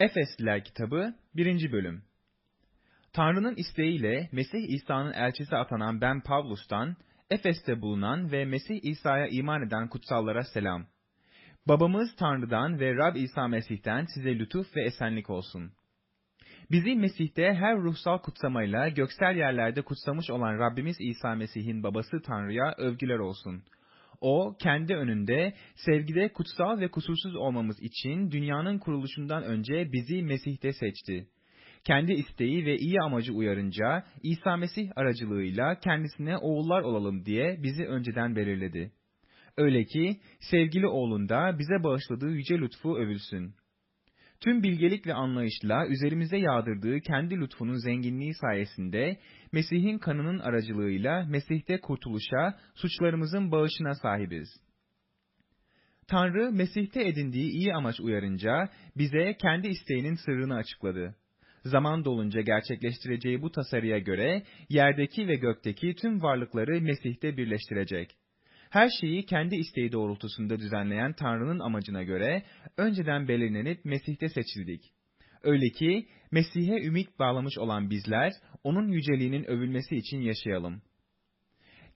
Efesliler kitabı 1. bölüm Tanrı'nın isteğiyle Mesih İsa'nın elçisi atanan ben Pavlus'tan, Efes'te bulunan ve Mesih İsa'ya iman eden kutsallara selam. Babamız Tanrı'dan ve Rab İsa Mesih'ten size lütuf ve esenlik olsun. Bizi Mesih'te her ruhsal kutsamayla göksel yerlerde kutsamış olan Rabbimiz İsa Mesih'in babası Tanrı'ya övgüler olsun.'' O, kendi önünde, sevgide kutsal ve kusursuz olmamız için dünyanın kuruluşundan önce bizi Mesih'te seçti. Kendi isteği ve iyi amacı uyarınca, İsa Mesih aracılığıyla kendisine oğullar olalım diye bizi önceden belirledi. Öyle ki, sevgili oğlunda bize bağışladığı yüce lütfu övülsün. Tüm bilgelik ve anlayışla üzerimize yağdırdığı kendi lütfunun zenginliği sayesinde Mesih'in kanının aracılığıyla Mesih'te kurtuluşa, suçlarımızın bağışına sahibiz. Tanrı Mesih'te edindiği iyi amaç uyarınca bize kendi isteğinin sırrını açıkladı. Zaman dolunca gerçekleştireceği bu tasarıya göre yerdeki ve gökteki tüm varlıkları Mesih'te birleştirecek her şeyi kendi isteği doğrultusunda düzenleyen Tanrı'nın amacına göre önceden belirlenip Mesih'te seçildik. Öyle ki Mesih'e ümit bağlamış olan bizler onun yüceliğinin övülmesi için yaşayalım.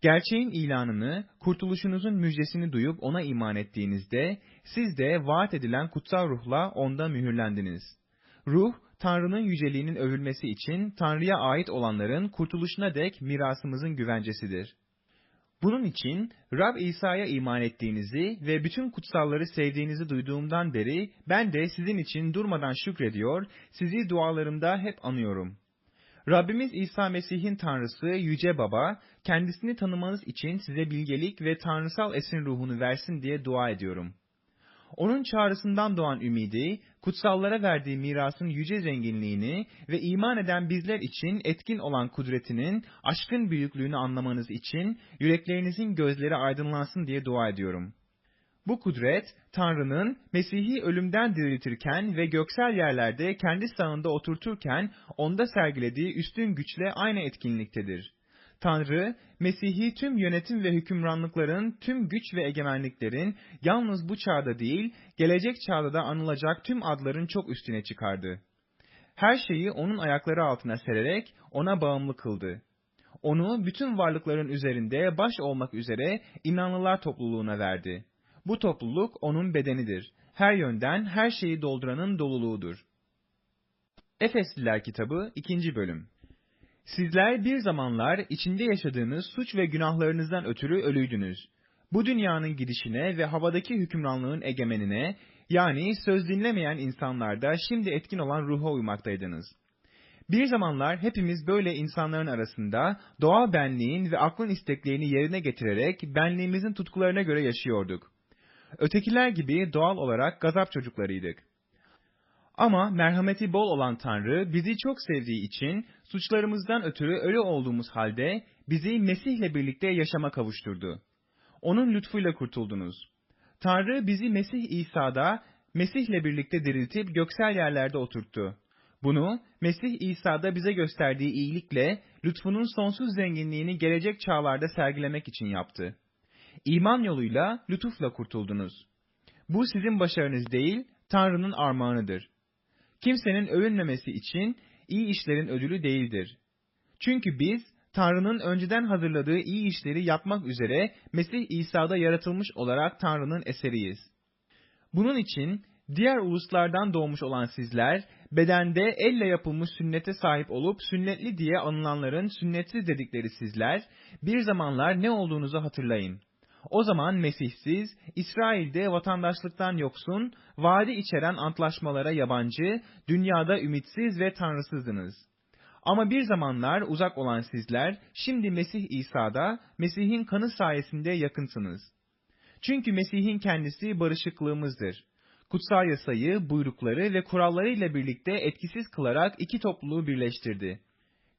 Gerçeğin ilanını, kurtuluşunuzun müjdesini duyup ona iman ettiğinizde siz de vaat edilen kutsal ruhla onda mühürlendiniz. Ruh, Tanrı'nın yüceliğinin övülmesi için Tanrı'ya ait olanların kurtuluşuna dek mirasımızın güvencesidir. Bunun için Rab İsa'ya iman ettiğinizi ve bütün kutsalları sevdiğinizi duyduğumdan beri ben de sizin için durmadan şükrediyor, sizi dualarımda hep anıyorum. Rabbimiz İsa Mesih'in Tanrısı Yüce Baba, kendisini tanımanız için size bilgelik ve tanrısal esin ruhunu versin diye dua ediyorum.'' Onun çağrısından doğan ümidi, kutsallara verdiği mirasın yüce zenginliğini ve iman eden bizler için etkin olan kudretinin aşkın büyüklüğünü anlamanız için yüreklerinizin gözleri aydınlansın diye dua ediyorum. Bu kudret, Tanrı'nın Mesih'i ölümden diriltirken ve göksel yerlerde kendi sağında oturturken onda sergilediği üstün güçle aynı etkinliktedir. Tanrı, Mesih'i tüm yönetim ve hükümranlıkların, tüm güç ve egemenliklerin yalnız bu çağda değil, gelecek çağda da anılacak tüm adların çok üstüne çıkardı. Her şeyi onun ayakları altına sererek ona bağımlı kıldı. Onu bütün varlıkların üzerinde baş olmak üzere inanlılar topluluğuna verdi. Bu topluluk onun bedenidir. Her yönden her şeyi dolduranın doluluğudur. Efesliler kitabı 2. bölüm Sizler bir zamanlar içinde yaşadığınız suç ve günahlarınızdan ötürü ölüydünüz. Bu dünyanın gidişine ve havadaki hükümranlığın egemenine, yani söz dinlemeyen insanlarda şimdi etkin olan ruha uymaktaydınız. Bir zamanlar hepimiz böyle insanların arasında doğal benliğin ve aklın isteklerini yerine getirerek benliğimizin tutkularına göre yaşıyorduk. Ötekiler gibi doğal olarak gazap çocuklarıydık. Ama merhameti bol olan Tanrı bizi çok sevdiği için suçlarımızdan ötürü ölü olduğumuz halde bizi Mesih'le birlikte yaşama kavuşturdu. Onun lütfuyla kurtuldunuz. Tanrı bizi Mesih İsa'da Mesih'le birlikte diriltip göksel yerlerde oturttu. Bunu Mesih İsa'da bize gösterdiği iyilikle lütfunun sonsuz zenginliğini gelecek çağlarda sergilemek için yaptı. İman yoluyla lütufla kurtuldunuz. Bu sizin başarınız değil, Tanrı'nın armağanıdır kimsenin övünmemesi için iyi işlerin ödülü değildir. Çünkü biz Tanrı'nın önceden hazırladığı iyi işleri yapmak üzere Mesih İsa'da yaratılmış olarak Tanrı'nın eseriyiz. Bunun için diğer uluslardan doğmuş olan sizler, bedende elle yapılmış sünnete sahip olup sünnetli diye anılanların sünnetsiz dedikleri sizler, bir zamanlar ne olduğunuzu hatırlayın. O zaman Mesihsiz, İsrail'de vatandaşlıktan yoksun, vaadi içeren antlaşmalara yabancı, dünyada ümitsiz ve tanrısızdınız. Ama bir zamanlar uzak olan sizler, şimdi Mesih İsa'da, Mesih'in kanı sayesinde yakınsınız. Çünkü Mesih'in kendisi barışıklığımızdır. Kutsal yasayı, buyrukları ve kurallarıyla birlikte etkisiz kılarak iki topluluğu birleştirdi.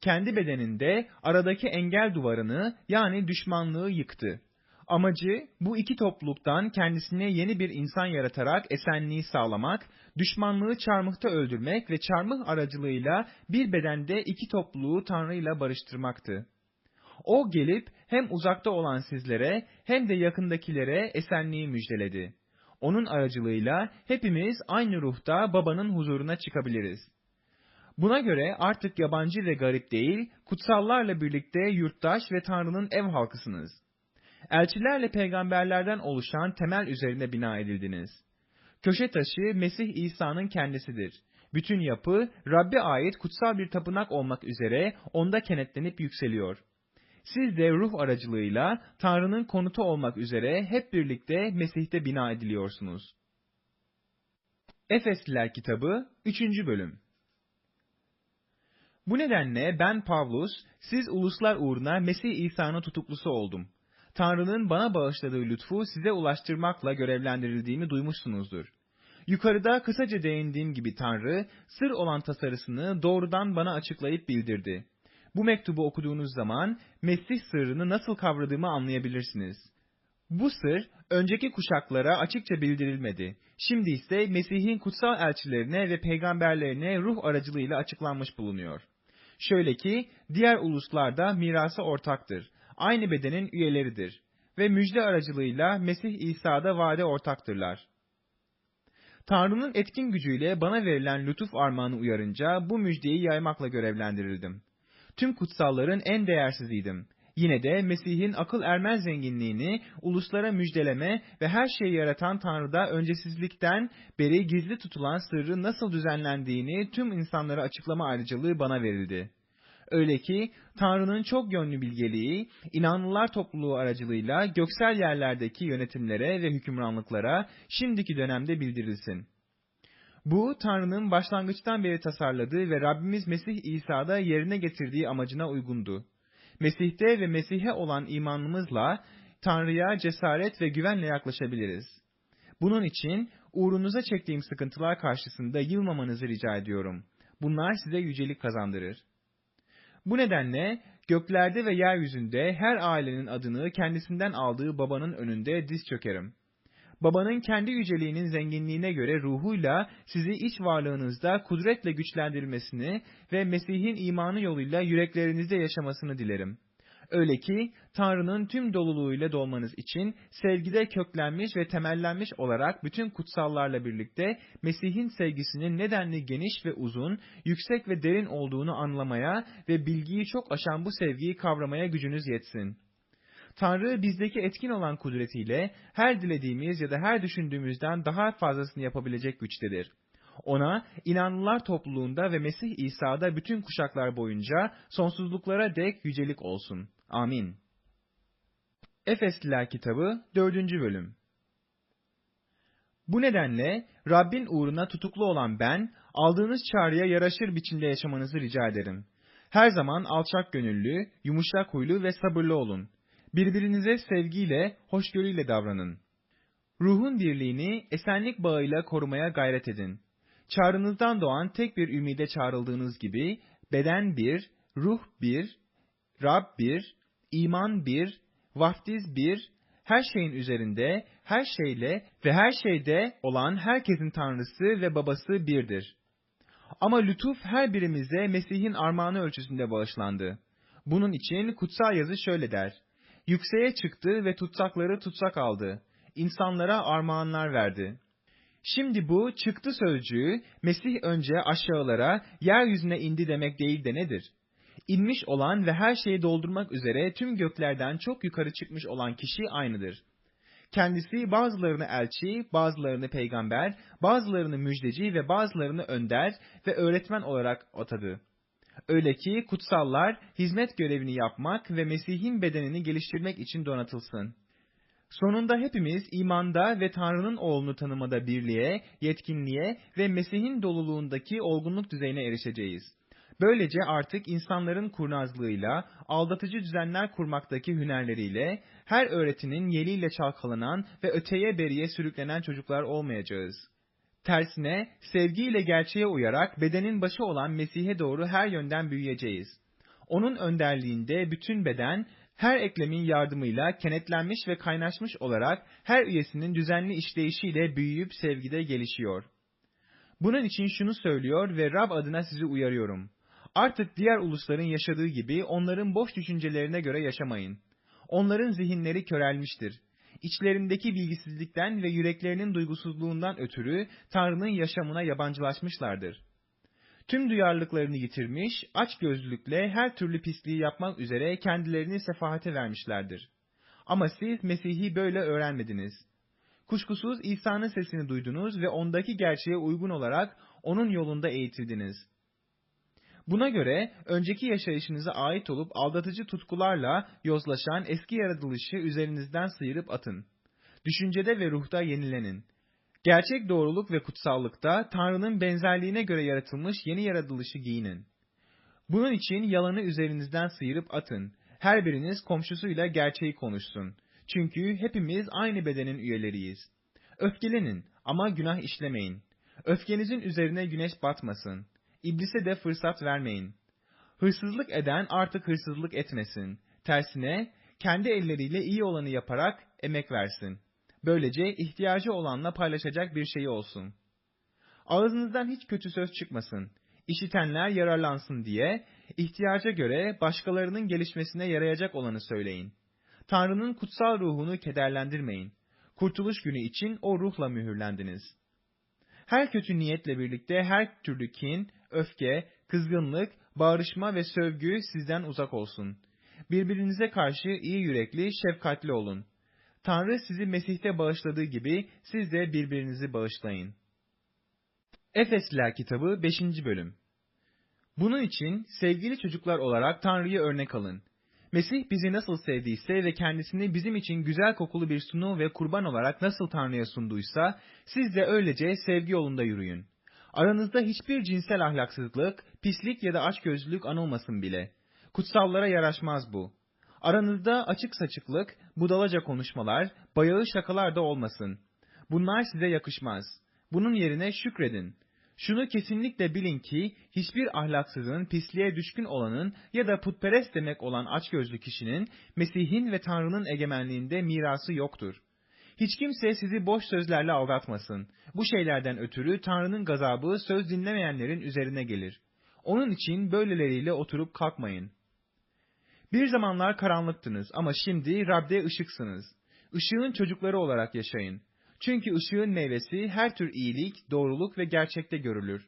Kendi bedeninde aradaki engel duvarını yani düşmanlığı yıktı. Amacı bu iki topluluktan kendisine yeni bir insan yaratarak esenliği sağlamak, düşmanlığı çarmıhta öldürmek ve çarmıh aracılığıyla bir bedende iki topluluğu Tanrı ile barıştırmaktı. O gelip hem uzakta olan sizlere hem de yakındakilere esenliği müjdeledi. Onun aracılığıyla hepimiz aynı ruhta babanın huzuruna çıkabiliriz. Buna göre artık yabancı ve garip değil, kutsallarla birlikte yurttaş ve Tanrı'nın ev halkısınız. Elçilerle peygamberlerden oluşan temel üzerine bina edildiniz. Köşe taşı Mesih İsa'nın kendisidir. Bütün yapı Rabbe ait kutsal bir tapınak olmak üzere onda kenetlenip yükseliyor. Siz de ruh aracılığıyla Tanrı'nın konutu olmak üzere hep birlikte Mesih'te bina ediliyorsunuz. Efesliler kitabı 3. bölüm Bu nedenle ben Pavlus, siz uluslar uğruna Mesih İsa'nın tutuklusu oldum. Tanrı'nın bana bağışladığı lütfu size ulaştırmakla görevlendirildiğimi duymuşsunuzdur. Yukarıda kısaca değindiğim gibi Tanrı, sır olan tasarısını doğrudan bana açıklayıp bildirdi. Bu mektubu okuduğunuz zaman Mesih sırrını nasıl kavradığımı anlayabilirsiniz. Bu sır önceki kuşaklara açıkça bildirilmedi. Şimdi ise Mesih'in kutsal elçilerine ve peygamberlerine ruh aracılığıyla açıklanmış bulunuyor. Şöyle ki diğer uluslarda mirası ortaktır. Aynı bedenin üyeleridir ve müjde aracılığıyla Mesih İsa'da vade ortaktırlar. Tanrı'nın etkin gücüyle bana verilen lütuf armağanı uyarınca bu müjdeyi yaymakla görevlendirildim. Tüm kutsalların en değersiziydim. Yine de Mesih'in akıl ermez zenginliğini uluslara müjdeleme ve her şeyi yaratan Tanrı'da öncesizlikten beri gizli tutulan sırrı nasıl düzenlendiğini tüm insanlara açıklama ayrıcalığı bana verildi. Öyle ki Tanrı'nın çok yönlü bilgeliği, inanlılar topluluğu aracılığıyla göksel yerlerdeki yönetimlere ve hükümranlıklara şimdiki dönemde bildirilsin. Bu, Tanrı'nın başlangıçtan beri tasarladığı ve Rabbimiz Mesih İsa'da yerine getirdiği amacına uygundu. Mesih'te ve Mesih'e olan imanımızla Tanrı'ya cesaret ve güvenle yaklaşabiliriz. Bunun için uğrunuza çektiğim sıkıntılar karşısında yılmamanızı rica ediyorum. Bunlar size yücelik kazandırır. Bu nedenle göklerde ve yeryüzünde her ailenin adını kendisinden aldığı babanın önünde diz çökerim. Babanın kendi yüceliğinin zenginliğine göre ruhuyla sizi iç varlığınızda kudretle güçlendirmesini ve Mesih'in imanı yoluyla yüreklerinizde yaşamasını dilerim. Öyle ki Tanrı'nın tüm doluluğuyla dolmanız için sevgide köklenmiş ve temellenmiş olarak bütün kutsallarla birlikte Mesih'in sevgisinin nedenli geniş ve uzun, yüksek ve derin olduğunu anlamaya ve bilgiyi çok aşan bu sevgiyi kavramaya gücünüz yetsin. Tanrı bizdeki etkin olan kudretiyle her dilediğimiz ya da her düşündüğümüzden daha fazlasını yapabilecek güçtedir. Ona inanlılar topluluğunda ve Mesih İsa'da bütün kuşaklar boyunca sonsuzluklara dek yücelik olsun. Amin. Efesliler kitabı 4. bölüm Bu nedenle Rabbin uğruna tutuklu olan ben, aldığınız çağrıya yaraşır biçimde yaşamanızı rica ederim. Her zaman alçak gönüllü, yumuşak huylu ve sabırlı olun. Birbirinize sevgiyle, hoşgörüyle davranın. Ruhun birliğini esenlik bağıyla korumaya gayret edin. Çağrınızdan doğan tek bir ümide çağrıldığınız gibi, beden bir, ruh bir, Rab bir, iman bir, vaftiz bir, her şeyin üzerinde, her şeyle ve her şeyde olan herkesin Tanrısı ve Babası birdir. Ama lütuf her birimize Mesih'in armağanı ölçüsünde bağışlandı. Bunun için kutsal yazı şöyle der. Yükseğe çıktı ve tutsakları tutsak aldı. İnsanlara armağanlar verdi. Şimdi bu çıktı sözcüğü Mesih önce aşağılara, yeryüzüne indi demek değil de nedir? İnmiş olan ve her şeyi doldurmak üzere tüm göklerden çok yukarı çıkmış olan kişi aynıdır. Kendisi bazılarını elçi, bazılarını peygamber, bazılarını müjdeci ve bazılarını önder ve öğretmen olarak atadı. Öyle ki kutsallar hizmet görevini yapmak ve Mesih'in bedenini geliştirmek için donatılsın. Sonunda hepimiz imanda ve Tanrı'nın oğlunu tanımada birliğe, yetkinliğe ve Mesih'in doluluğundaki olgunluk düzeyine erişeceğiz. Böylece artık insanların kurnazlığıyla, aldatıcı düzenler kurmaktaki hünerleriyle, her öğretinin yeliyle çalkalanan ve öteye beriye sürüklenen çocuklar olmayacağız. Tersine, sevgiyle gerçeğe uyarak bedenin başı olan Mesih'e doğru her yönden büyüyeceğiz. Onun önderliğinde bütün beden, her eklemin yardımıyla kenetlenmiş ve kaynaşmış olarak her üyesinin düzenli işleyişiyle büyüyüp sevgide gelişiyor. Bunun için şunu söylüyor ve Rab adına sizi uyarıyorum. Artık diğer ulusların yaşadığı gibi onların boş düşüncelerine göre yaşamayın. Onların zihinleri körelmiştir. içlerindeki bilgisizlikten ve yüreklerinin duygusuzluğundan ötürü Tanrı'nın yaşamına yabancılaşmışlardır. Tüm duyarlılıklarını yitirmiş, aç gözlülükle her türlü pisliği yapmak üzere kendilerini sefahate vermişlerdir. Ama siz Mesih'i böyle öğrenmediniz. Kuşkusuz İsa'nın sesini duydunuz ve ondaki gerçeğe uygun olarak onun yolunda eğitildiniz. Buna göre önceki yaşayışınıza ait olup aldatıcı tutkularla yozlaşan eski yaratılışı üzerinizden sıyırıp atın. Düşüncede ve ruhta yenilenin. Gerçek doğruluk ve kutsallıkta Tanrı'nın benzerliğine göre yaratılmış yeni yaratılışı giyinin. Bunun için yalanı üzerinizden sıyırıp atın. Her biriniz komşusuyla gerçeği konuşsun. Çünkü hepimiz aynı bedenin üyeleriyiz. Öfkelenin ama günah işlemeyin. Öfkenizin üzerine güneş batmasın. İblise de fırsat vermeyin. Hırsızlık eden artık hırsızlık etmesin. Tersine kendi elleriyle iyi olanı yaparak emek versin. Böylece ihtiyacı olanla paylaşacak bir şeyi olsun. Ağzınızdan hiç kötü söz çıkmasın. İşitenler yararlansın diye ihtiyaca göre başkalarının gelişmesine yarayacak olanı söyleyin. Tanrı'nın kutsal ruhunu kederlendirmeyin. Kurtuluş günü için o ruhla mühürlendiniz. Her kötü niyetle birlikte her türlü kin, öfke, kızgınlık, bağırışma ve sövgü sizden uzak olsun. Birbirinize karşı iyi yürekli, şefkatli olun. Tanrı sizi Mesih'te bağışladığı gibi siz de birbirinizi bağışlayın. Efesliler kitabı 5. bölüm Bunun için sevgili çocuklar olarak Tanrı'yı örnek alın. Mesih bizi nasıl sevdiyse ve kendisini bizim için güzel kokulu bir sunu ve kurban olarak nasıl Tanrı'ya sunduysa, siz de öylece sevgi yolunda yürüyün. Aranızda hiçbir cinsel ahlaksızlık, pislik ya da açgözlülük anılmasın bile. Kutsallara yaraşmaz bu. Aranızda açık saçıklık, budalaca konuşmalar, bayağı şakalar da olmasın. Bunlar size yakışmaz. Bunun yerine şükredin. Şunu kesinlikle bilin ki hiçbir ahlaksızın, pisliğe düşkün olanın ya da putperest demek olan açgözlü kişinin Mesih'in ve Tanrı'nın egemenliğinde mirası yoktur. Hiç kimse sizi boş sözlerle aldatmasın. Bu şeylerden ötürü Tanrı'nın gazabı söz dinlemeyenlerin üzerine gelir. Onun için böyleleriyle oturup kalkmayın. Bir zamanlar karanlıktınız ama şimdi Rab'de ışıksınız. Işığın çocukları olarak yaşayın. Çünkü ışığın meyvesi her tür iyilik, doğruluk ve gerçekte görülür.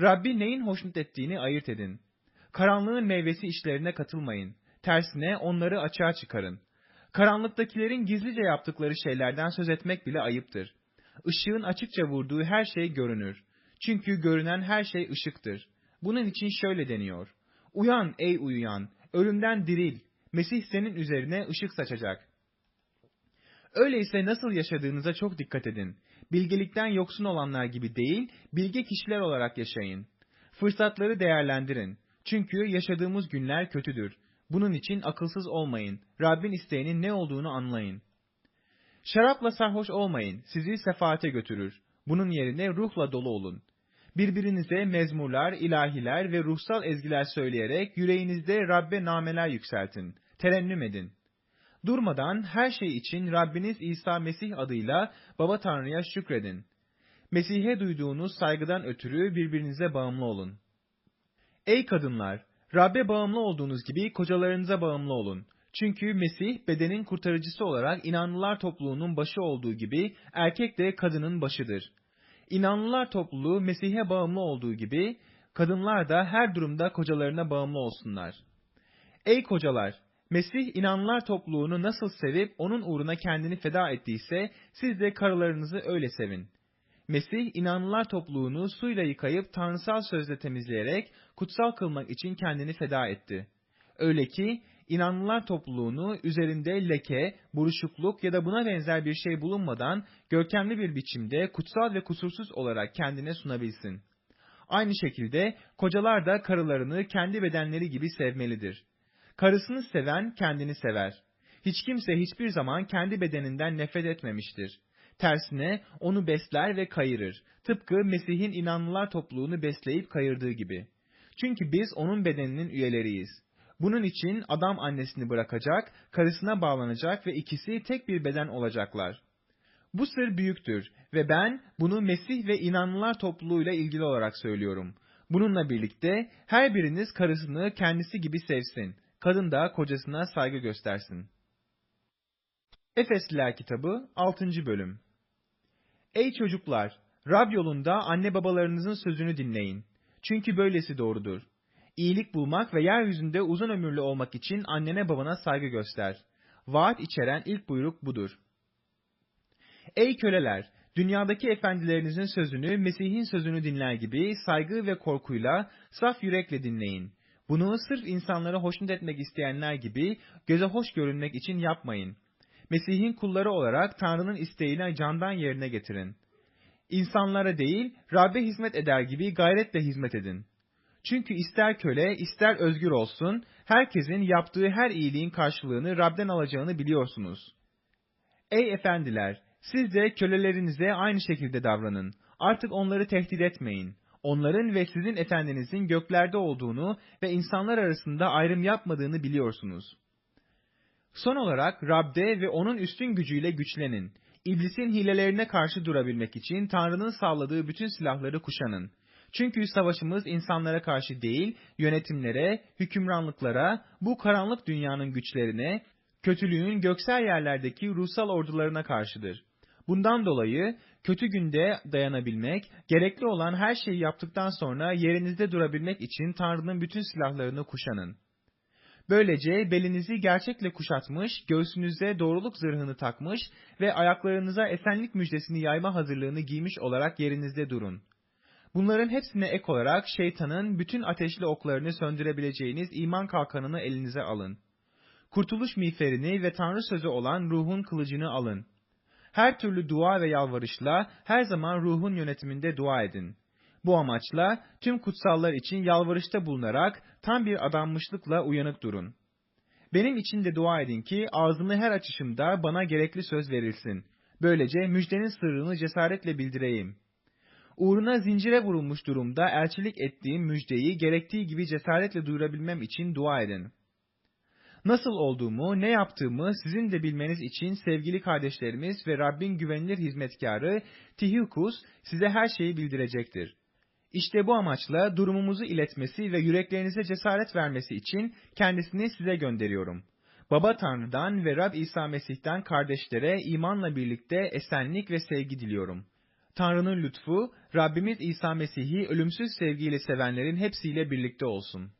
Rabbi neyin hoşnut ettiğini ayırt edin. Karanlığın meyvesi işlerine katılmayın. Tersine onları açığa çıkarın. Karanlıktakilerin gizlice yaptıkları şeylerden söz etmek bile ayıptır. Işığın açıkça vurduğu her şey görünür. Çünkü görünen her şey ışıktır. Bunun için şöyle deniyor. Uyan ey uyuyan, ölümden diril. Mesih senin üzerine ışık saçacak. Öyleyse nasıl yaşadığınıza çok dikkat edin. Bilgelikten yoksun olanlar gibi değil, bilge kişiler olarak yaşayın. Fırsatları değerlendirin. Çünkü yaşadığımız günler kötüdür. Bunun için akılsız olmayın. Rabbin isteğinin ne olduğunu anlayın. Şarapla sarhoş olmayın. Sizi sefaate götürür. Bunun yerine ruhla dolu olun. Birbirinize mezmurlar, ilahiler ve ruhsal ezgiler söyleyerek yüreğinizde Rabbe nameler yükseltin. Terennüm edin. Durmadan her şey için Rabbiniz İsa Mesih adıyla Baba Tanrı'ya şükredin. Mesih'e duyduğunuz saygıdan ötürü birbirinize bağımlı olun. Ey kadınlar! Rabbe bağımlı olduğunuz gibi kocalarınıza bağımlı olun. Çünkü Mesih bedenin kurtarıcısı olarak inanlılar topluluğunun başı olduğu gibi erkek de kadının başıdır. İnanlılar topluluğu Mesih'e bağımlı olduğu gibi kadınlar da her durumda kocalarına bağımlı olsunlar. Ey kocalar! Mesih inanlılar topluluğunu nasıl sevip onun uğruna kendini feda ettiyse siz de karılarınızı öyle sevin. Mesih inanlılar topluluğunu suyla yıkayıp tanrısal sözle temizleyerek kutsal kılmak için kendini feda etti. Öyle ki inanlılar topluluğunu üzerinde leke, buruşukluk ya da buna benzer bir şey bulunmadan görkemli bir biçimde kutsal ve kusursuz olarak kendine sunabilsin. Aynı şekilde kocalar da karılarını kendi bedenleri gibi sevmelidir. Karısını seven kendini sever. Hiç kimse hiçbir zaman kendi bedeninden nefret etmemiştir. Tersine onu besler ve kayırır. Tıpkı Mesih'in inanlılar topluluğunu besleyip kayırdığı gibi. Çünkü biz onun bedeninin üyeleriyiz. Bunun için adam annesini bırakacak, karısına bağlanacak ve ikisi tek bir beden olacaklar. Bu sır büyüktür ve ben bunu Mesih ve inanlılar topluluğuyla ilgili olarak söylüyorum. Bununla birlikte her biriniz karısını kendisi gibi sevsin kadın da kocasına saygı göstersin. Efesliler kitabı 6. bölüm Ey çocuklar! Rab yolunda anne babalarınızın sözünü dinleyin. Çünkü böylesi doğrudur. İyilik bulmak ve yeryüzünde uzun ömürlü olmak için annene babana saygı göster. Vaat içeren ilk buyruk budur. Ey köleler! Dünyadaki efendilerinizin sözünü, Mesih'in sözünü dinler gibi saygı ve korkuyla, saf yürekle dinleyin. Bunu sırf insanları hoşnut etmek isteyenler gibi göze hoş görünmek için yapmayın. Mesih'in kulları olarak Tanrı'nın isteğini candan yerine getirin. İnsanlara değil, Rab'be hizmet eder gibi gayretle hizmet edin. Çünkü ister köle, ister özgür olsun, herkesin yaptığı her iyiliğin karşılığını Rab'den alacağını biliyorsunuz. Ey efendiler! Siz de kölelerinize aynı şekilde davranın. Artık onları tehdit etmeyin. Onların ve sizin efendinizin göklerde olduğunu ve insanlar arasında ayrım yapmadığını biliyorsunuz. Son olarak Rab'de ve onun üstün gücüyle güçlenin. İblisin hilelerine karşı durabilmek için Tanrı'nın sağladığı bütün silahları kuşanın. Çünkü savaşımız insanlara karşı değil, yönetimlere, hükümranlıklara, bu karanlık dünyanın güçlerine, kötülüğün göksel yerlerdeki ruhsal ordularına karşıdır. Bundan dolayı kötü günde dayanabilmek, gerekli olan her şeyi yaptıktan sonra yerinizde durabilmek için Tanrı'nın bütün silahlarını kuşanın. Böylece belinizi gerçekle kuşatmış, göğsünüze doğruluk zırhını takmış ve ayaklarınıza esenlik müjdesini yayma hazırlığını giymiş olarak yerinizde durun. Bunların hepsine ek olarak şeytanın bütün ateşli oklarını söndürebileceğiniz iman kalkanını elinize alın. Kurtuluş miğferini ve Tanrı sözü olan ruhun kılıcını alın. Her türlü dua ve yalvarışla her zaman ruhun yönetiminde dua edin. Bu amaçla tüm kutsallar için yalvarışta bulunarak tam bir adanmışlıkla uyanık durun. Benim için de dua edin ki ağzımı her açışımda bana gerekli söz verilsin. Böylece müjdenin sırrını cesaretle bildireyim. Uğruna zincire vurulmuş durumda elçilik ettiğim müjdeyi gerektiği gibi cesaretle duyurabilmem için dua edin. Nasıl olduğumu, ne yaptığımı sizin de bilmeniz için sevgili kardeşlerimiz ve Rabbin güvenilir hizmetkarı Tihikus size her şeyi bildirecektir. İşte bu amaçla durumumuzu iletmesi ve yüreklerinize cesaret vermesi için kendisini size gönderiyorum. Baba Tanrı'dan ve Rab İsa Mesih'ten kardeşlere imanla birlikte esenlik ve sevgi diliyorum. Tanrı'nın lütfu, Rabbimiz İsa Mesih'i ölümsüz sevgiyle sevenlerin hepsiyle birlikte olsun.